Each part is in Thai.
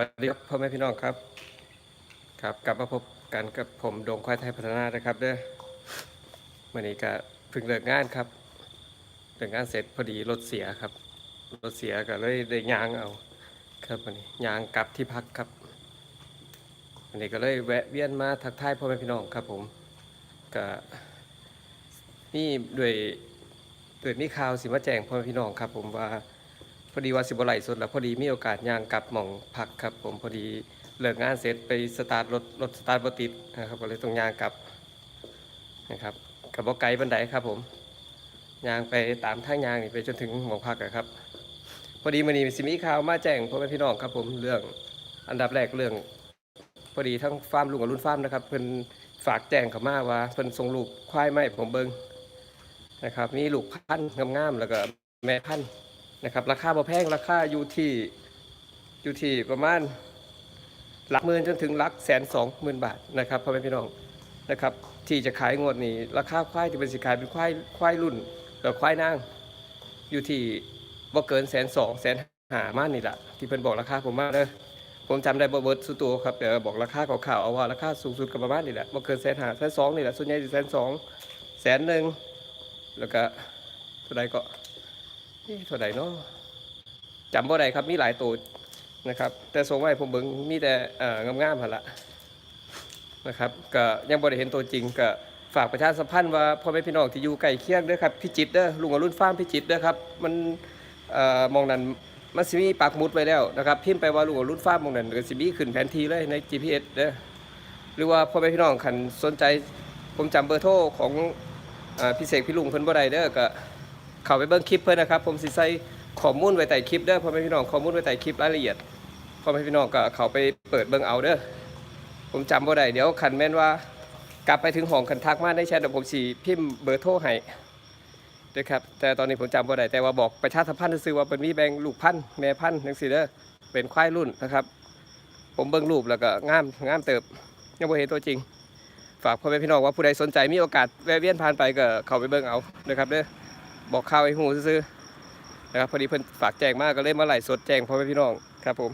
วัสดีครับพ่อแม่พี่น้องครับ ครับกลับมาพบกันกับผมดงควายไทยพัฒนานะครับเด้อวันนี้ก็เพิ่งเลิกงานครับเลิกงานเสร็จพอดีรถเสียครับรถเสียก็เลยได้ยางเอาครับวันนี้ยางกลับที่พักครับวันนี้ก็เลยแวะเวียนมาทักทายพ่อแม่พี่น้องครับผมก็นี่ด้วยด้วยมีข่าวสิมาแจ้งพ่อแม่พี่น้องครับ ผมว่า อดีว่าสิบไหลฟ์สดแล้วพอดีมีโอกาสย่างกลับหม่องพักครับ ผมพอดีเลิกงานเสร็จไปสตาร์ทรถรถสตาร์ทบติดนะครับก็เลยต้องย่างกลับนะครับกับบ่ไกลบันไดครับ ผมย่างไปตามทางย่างนี่ไปจนถึงหม่องพักครับ พอดีมื้อนี้สิมีข่าวมาแจ้งพ่อแม่พี่น้องครับ ผมเรื่องอันดับแรกเรื่อง พอดีทั้งฟาร์มลุงกับรุ่นฟาร์มนะครับเพิ่นฝากแจ้งเขามาว่าเพิ่นส่งลูกควายไมาให้ผมเบิงนะครับ มีลูกพันธุ์งามๆแล้วก็แม่พันธุ์ นะครับ ราคาบ่แพงราคาอยู่ที่อยู่ที่ประมาณหลักหมื่นจนถึงหลักแสนสองหมื่นบาทนะครับพ่อแม่พี่น้องนะครับ ที่จะขายงวดนี้ ราคาควายที่เป็นสิขายเป็นควายควายรุ่นหรือควายนางอยู่ที่บ่เกินแสนสองแสนหามานี่แหละที่เพิ่นบอกราคาผมมาเด้อผมจำได้บ่เบิดสุดตัวครับแต่บอกราคาข่าวๆเอาว่าราคาสูงสุดก็ประมาณนี่แหละบ่เกินแสนหาแสนสองนี่แหละส่วนใหญ่สิแสนสองแสนหนึ่งแล้วก็เท่าใดก็ เอ๊ะเท่าไหร่เนาะจำบ่ได้ครับมีหลายตัวนะครับ แต่ส่งไว้ผมเบิ่งมีแต่เอ่องามๆหั่นละนะครับก็ยังบ่ได้เห็นตัวจริงก็ฝากประชาสัมพันธ์ว่าพ่อแม่พี่น้องที่อยู่ใกล้เคียงเด้อครับพิจิตเด้อลุงอรุณฟาร์มพิจิตเด้อครับมันออมองนั้นมันสิมีปักมุดไว้แล้วนะครับพิมพ์ไปว่าลุงอรุณฟามมองนั้นก็สิมีขึ้นแผนที่เลยใน GPS เด้อหรือว่าพ่อแม่พี่น้องคันสนใจผมจำเบอร์โทรของอพี่เสกพี่ลุงเพิ่นบ่ได้เด้อก็ เข้าไปเบิ่งคลิปเพิ่นนะครับ ผมสิใส่ข้อมูลไว้ใต้คลิปเด้อพ่อแม่พี่น้องข้อมูลไว้ใต้คลิปรายละเอียดพ่อแม่พี่น้องก็เข้าไปเปิดเบิ่งเอาเด้อผมจำบ่ได้เดี๋ยวคันแม่นว่ากลับไปถึงห้องคันทักมาในแชทเดี๋ยวผมสิพิมพ์เบอร์โทรให้เด้อครับแต่ตอนนี้ผมจำบ่ได้แต่ว่าบอกประชาสัมพันธ์ซื่อว่าเป็นมีแบงลูกพันธ์แม่พันจังซี่เด้อเป็นควายรุ่นนะครับ ผมเบิ่งรูปแล้วก็งามงามเติบยังบ่เห็นตัวจริง ฝากพ่อแม่พี่น้องว่าผู้ใดสนใจมีโอกาสแวะเวียนผ่านไปก็เข้าไปเบิ่งเอานะครับเด้อ บอกข่าวไอ้หูซื้อนะครับพอดีเพิ่นฝากแจ้งมากก็เลยมาไหล่สดแจ้งพ่อแม่พี่น้องครับผม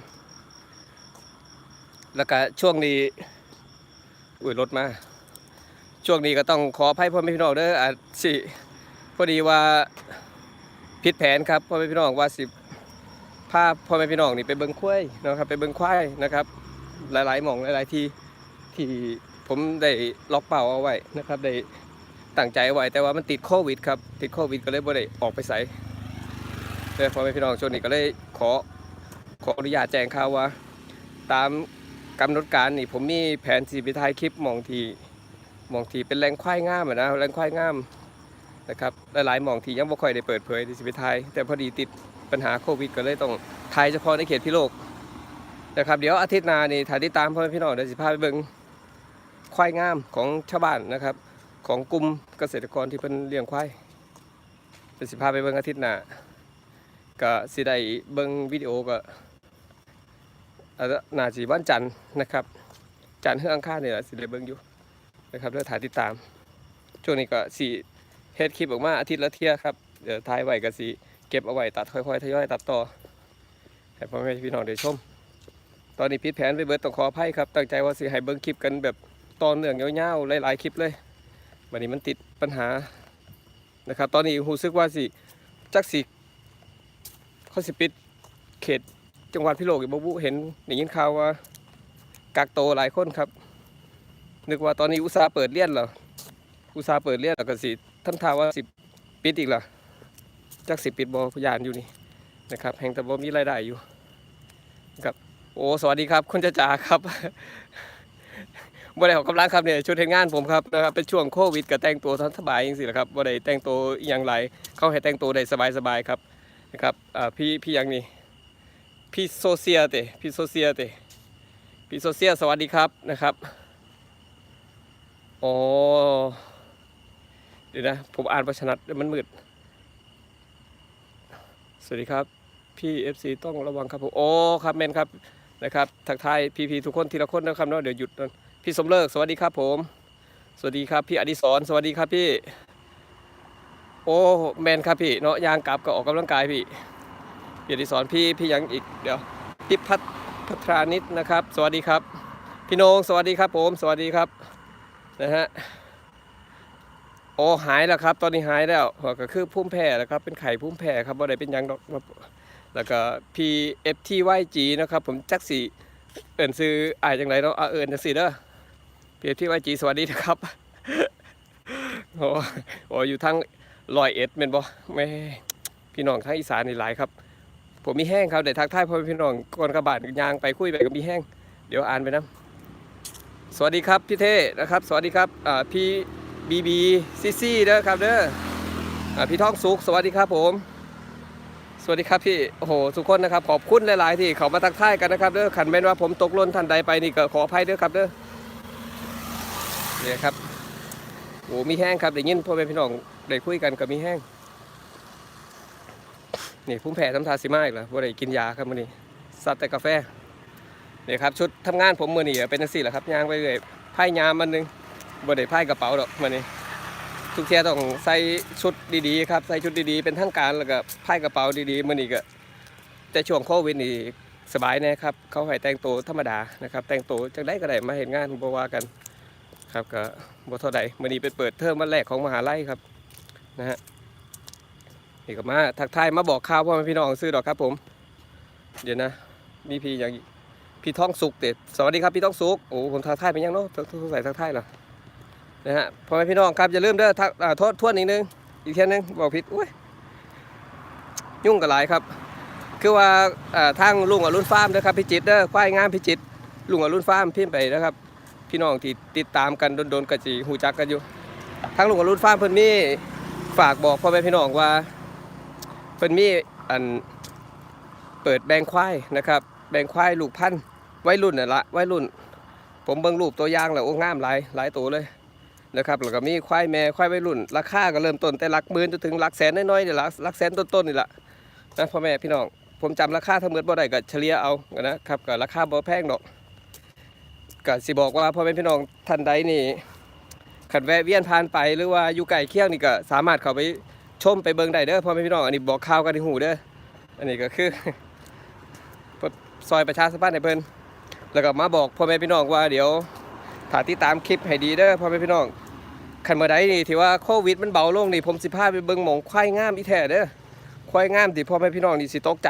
แล้วก็ช่วงนี้อุ้ยรถมาช่วงนี้ก็ต้องขออภัยพ่อแม่พี่น้องเด้ออาจสิพอดีว่าผิดแผนครับพ่อแม่พี่น้องว่าสิพาพ่อแม่พี่น้องนี่ไปเบิ่งควายนะครับไปเบิ่งควายนะครับ หลายๆหม่องหลายๆที่ที่ผมได้ล็อกเป้าเอาไว้นะครับได้ ตั้งใจไว้แต่ว่ามันติดโควิดครับติดโควิดก็เลยบ่ได้ออกไปใส่เลยพอแม่พี่น้องช่วนี้ก็เลยขอขออนุญาตแจ้งข่าวว่า ตามกำหนดการนี่ผมมีแผนสีไปถ่ายคลิปมองทีมองทีเป็นแรงควายงามอะนะแรงควายงามนะครับหลายๆมองทียังบ่ค่อยได้เปิดเผยที่สิไปถ่ายแต่พอดีติดปัญหาโควิด ก็เลยต้องถ่ายเฉพาะในเขตพิโลกนะครับเดี๋ยวอาทิตย์หน้านี่ถ่ายติดตามพ่อแม่พี่น้องเดี๋ยวสิพาไปเบิ่งควายงามของชาวบ้านนะครับ ของกลุ่มเกษตรกรที่เพิ่นเลี้ยงควายเป็นสิพาไปเบิ่งอาทิตย์หน้าก็สิได้เบิ่งวิดีโอก็อาจจะน่าสิวันจันทร์นะครับ จันทร์เฮืออังคารนี่แหละสิได้เบิ่งอยู่นะครับเพื่อถ่ายติดตาม ช่วงนี้ก็สิเฮ็ดคลิปออกมาอาทิตย์ละเที่ยครับเดี๋ยวถ่ายไว้ก็สิเก็บเอาไว้ตัดค่อยๆทยอยตัดต่อให้พ่อแม่พี่น้องได้ชม ตอนนี้ผิดแผนไปเบิดต้องขออภัยครับตั้งใจว่าสิให้เบิ่งคลิปกันแบบตอนเนื่องยาวๆหลายๆคลิปเลย วันนี้มันติดปัญหานะครับ ตอนนี้รู้สึกว่าสิจักสิเขาสิปิดเขตจังหวัดพิโลกอีกบ่บุเห็นได้ยินข่าวว่ากักโตหลายคนครับ นึกว่าตอนนี้อุตสาเปิดเรียนเหรออุตสาเปิดเรียนแล้วก็สิท่านทาว่าสิปิดอีกเหรอจักสิปิดบ่พยานอยู่นี่นะครับแห่งแต่บ่มีรายได้อยู่นะครับโอ้สวัสดีครับคุณจ่าจ๋าครับ บ่ได้ออกกำลังครับเนี่ยชุดเฮ็ดงานผมครับนะครับเป็นช่วงโควิดก็แต่งตัวทันสบายจังซี่แหละครับบ่ได้แต่งตัวอย่างไรเขาให้แต่งตัวได้สบายๆครับนะครับอ่าพี่พี่ยังนี่พี่โซเซียเตพี่โซเซียเตพี่โซเซียสวัสดีครับนะครับอ๋อเดี๋ยวนะผมอ่านประชนัดมันมืดสวัสดีครับพี่ FC ต้องระวังครับผมโอ้ครับแมนครับนะครับทักทายพี่ๆทุกคนทีละคนนะครับเนาะเดี๋ยวหยุดก่อน พี่สมเลิกสวัสดีครับผม สวัสดีครับพี่อดิศรสวัสดีครับพี่ โอ้แมนครับพี่เนาะยางกลับก็ออกกำลังกายพี่พี่อดิศรพี่พี่ยังอีกเดี๋ยวพี่พัทพพัทรานิดนะครับ สวัสดีครับ พี่นงสวัสดีครับผม สวัสดีครับนะฮะโอ้หายแล้วครับ ตอนนี้หายแล้วก็คือพุ่มแพ้แล้วครับเป็นไข่พุ่มแพ้ครับบ่ได้เป็นยังดอกแล้วก็ PFTYG นะครับ ผมจักสีเอินซื้ออายจังไรเนาะเอินจังสีเด้อ PFTYG สวัสดีนะครับโอ้โอ้อยู่ทั้งลอยเอ็ดเป็นบ่แม่พี่น้องทางอีสานนี่หลายครับ ผมมีแห้งครับเดี๋ยวทักทายพ่อพี่น้องก่อนกระบาดยางไปคุยไปก็มีแห้งเดี๋ยวอ่านไปนะสวัสดีครับพี่เท่นะครับ สวัสดีครับพี่บีบีซีซีเด้อครับเด้อพี่ท้องสุกสวัสดีครับผม สวัสดีครับพี่โอ้โหทุกคนนะครับขอบคุณหลาย ๆ ที่เขามาทักทายกันนะครับเด้อขันแม่นว่าผมตกล่นทันใดไปนี่ก็ขออภัยเด้อครับเด้อ เนี่ยครับโอ้มีแห้งครับเดี๋ยวยินพ่อแม่พี่น้องได้คุยกันก็มีแห้งนี่พุ่มแผ่ทำทาสิมาอีกแล้วว่าได้กินยาครับมื้อนี้สัตว์แต่กาแฟนี่ครับชุดทำงานผมมื้อนี้เป็นจังซี่แหละครับย่างไปเรื่อยไพ่ยามมันหนึงบ่ได้ไพ่กระเป๋าดอกมื้อนี้ทุกเที่ยต้องใส่ชุดดีๆครับใส่ชุดดีๆเป็นทางการแล้วก็ไพ่กระเป๋าดีๆมื้อนี้ก็แต่ช่วงโควิดนี่สบายแน่ครับ เขาให้แต่งตัวธรรมดานะครับ แต่งตัวจังได๋ก็ได้มาเห็นงานบ่ว่ากัน ครับก็บ่เท่าใดมื้อนี้เป็นเปิดเทอมวันแรกของมหาลัยครับนะฮะนี่ก็มาทักทายมาบอกข่าวพ่อแม่พี่น้องซื้อดอกครับผม เดี๋ยวนะ มีพี่อย่างพี่ท้องสุกเด็ดสวัสดีครับพี่ท้องสุกโอ้ผมทักทายไปยังเนาะต้องใส่ทักทายเหรอนะฮะพ่อแม่พี่น้องครับอย่าลืมเด้อทักโทษทวนอีกนึงอีกเทียนึงบอกผิดอุ้ยยุ่งกับหลายครับคือว่าทางลุงอรุณฟาร์มเด้อครับพี่จิตรเด้อควายงามพี่จิตรลุงอรุณฟาร์มพิมพ์ไปนะครับ พี่น้องที่ติดตามกันโดนๆกะจีหูจักกันอยู่ทางลุงอรุณฟามเพิ่นมีฝากบอกพ่อแม่พี่น้องว่าเพิ่นมีอันเปิดแบงควายนะครับ แบงควายลูกพันธุ์วัยรุ่นน่ะละวัยรุ่น ผมเบิ่งรูปตัวอย่างแล้วโอ้งามหลายหลายตัวเลยนะครับแล้วก็มีควายแม่ควายวัยรุ่น ราคาก็เริ่มต้นแต่หลักหมื่นจนถึงหลักแสนน้อยๆนี่ละหลักแสนต้นๆนี่ละนะพ่อแม่พี่น้องผมจำราคาทั้งหมดบ่ได้ก็เฉลี่ยเอานะครับก็ราคาบ่แพงดอก ก็สิบอกว่าพ่อแม่พี่น้องท่านใดนี่ขันแวะเวียนผ่านไปหรือว่าอยู่ไกลเคียงนี่ก็สามารถเข้าไปชมไปเบิ่งได้เด้อพ่อแม่พี่น้องอันนี้บอกข่าวกันที่หูเด้ออันนี้ก็คือซอยประชาสัมพันธ์ให้เพิ่นแล้วก็มาบอกพ่อแม่พี่น้องว่าเดี๋ยวถ้าติดตามคลิปให้ดีเด้อพ่อแม่พี่น้องคันเมื่อใดนี่ที่ว่าโควิดมันเบาลงนี่ผมสิพาไปเบิ่งหมองควายงามอีแท้เด้อควายงามที่พ่อแม่พี่น้องนี่สิตกใจ